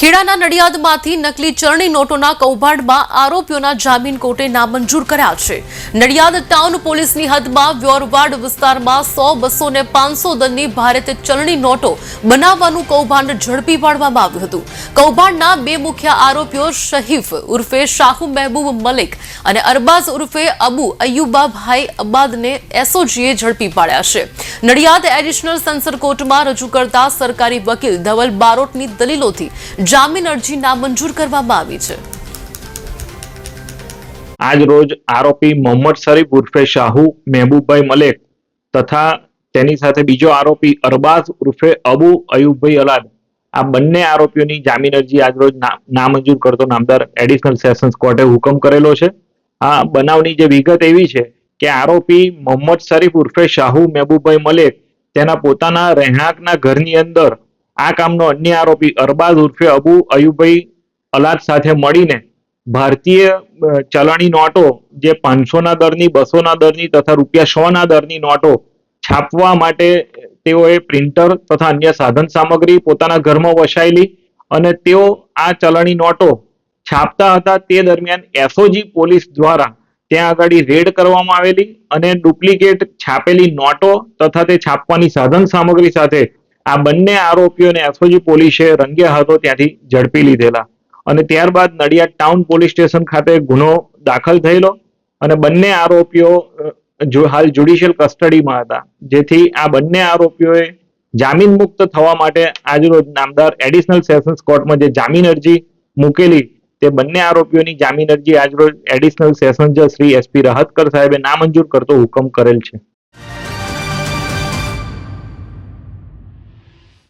ખેડાના નડિયાદમાંથી નકલી ચરણી નોટોના કૌભાંડમાં આરોપીઓના જામીન કોર્ટે નામંજૂર કર્યા છે. નડિયાદ ટાઉન પોલીસની હદમાં વ્યોરવાડ વિસ્તારમાં સો બસો ને પાંચસો દરની ભારત ચલણી નોટો બનાવવાનું કૌભાંડ ઝડપી પાડવામાં આવ્યું હતું. કૌભાંડના બે મુખ્ય આરોપીઓ શહીફ ઉર્ફે શાહુ મહેબૂબ મલિક અને અરબાઝ ઉર્ફે અબુ અયુબાભાઈ અબાદને એસઓજીએ ઝડપી પાડ્યા છે. નડિયાદ એડિશનલ સેન્સર કોર્ટમાં રજૂ કરતા સરકારી વકીલ ધવલ બારોટની દલીલોથી જામીન અરજી નામંજૂર કરવામાં આવી છે. આજ રોજ આરોપી મોહમ્મદ શરીફ ઉર્ફે શાહુ, મહેબૂબભાઈ મલેક તથા તેની સાથે બીજો આરોપી અરબાઝ ઉર્ફે અબુ અયુબભાઈ અલાદ. આ બંને આરોપીઓની જામીન અરજી આજ રોજ ના- નામંજૂર કરતો નામદાર એડિશનલ સેશન્સ કોર્ટે હુકમ કરેલો છે. આ બનાવની જે વિગત એવી છે કે આરોપી મોહમ્મદ શરીફ ઉર્ફે શાહુ, મહેબૂબભાઈ મલેક તેના પોતાના રહેણાંકના ઘરની અંદર આ કામનો અન્ય આરોપી અરબાઝ ઉર્ફે અબુ અયુબભાઈ અલાદ સાથે મળીને ભારતીય ચલણી નોટો જે પાંચસોના દરની, બસોના દરની તથા રૂપિયા સોના દરની નોટો છાપવા માટે તેઓએ પ્રિન્ટર તથા અન્ય સાધન સામગ્રી પોતાના ઘરમાં વસાયેલી અને તેઓ આ ચલણી નોટો છાપતા હતા તે દરમિયાન એસઓજી પોલીસ દ્વારા ત્યાં આગળ રેડ કરવામાં આવેલી અને ડુપ્લિકેટ છાપેલી નોટો તથા તે છાપવાની સાધન સામગ્રી સાથે આ બંને આરોપીઓને એસઓજી પોલીસે રંગે હાથો ત્યાંથી ઝડપી લીધેલા. અને ત્યારબાદ નડિયાદ ટાઉન પોલીસ સ્ટેશન ખાતે ગુનો દાખલ થયેલો અને બંને આરોપીઓ જો હાલ જ્યુડિશિયલ કસ્ટડીમાં હતા. જેથી આ બંને આરોપીઓએ જામીન મુક્ત થવા માટે આજરોજ નામદાર એડિશનલ સેશન્સ કોર્ટમાં જે જામીન અરજી મૂકેલી, તે બંને આરોપીઓની જામીન અરજી આજરોજ એડિશનલ સેશન્સ જજ શ્રી એસપી રહતકર સાહેબે નામંજૂર કરતો હુકમ કરેલ છે.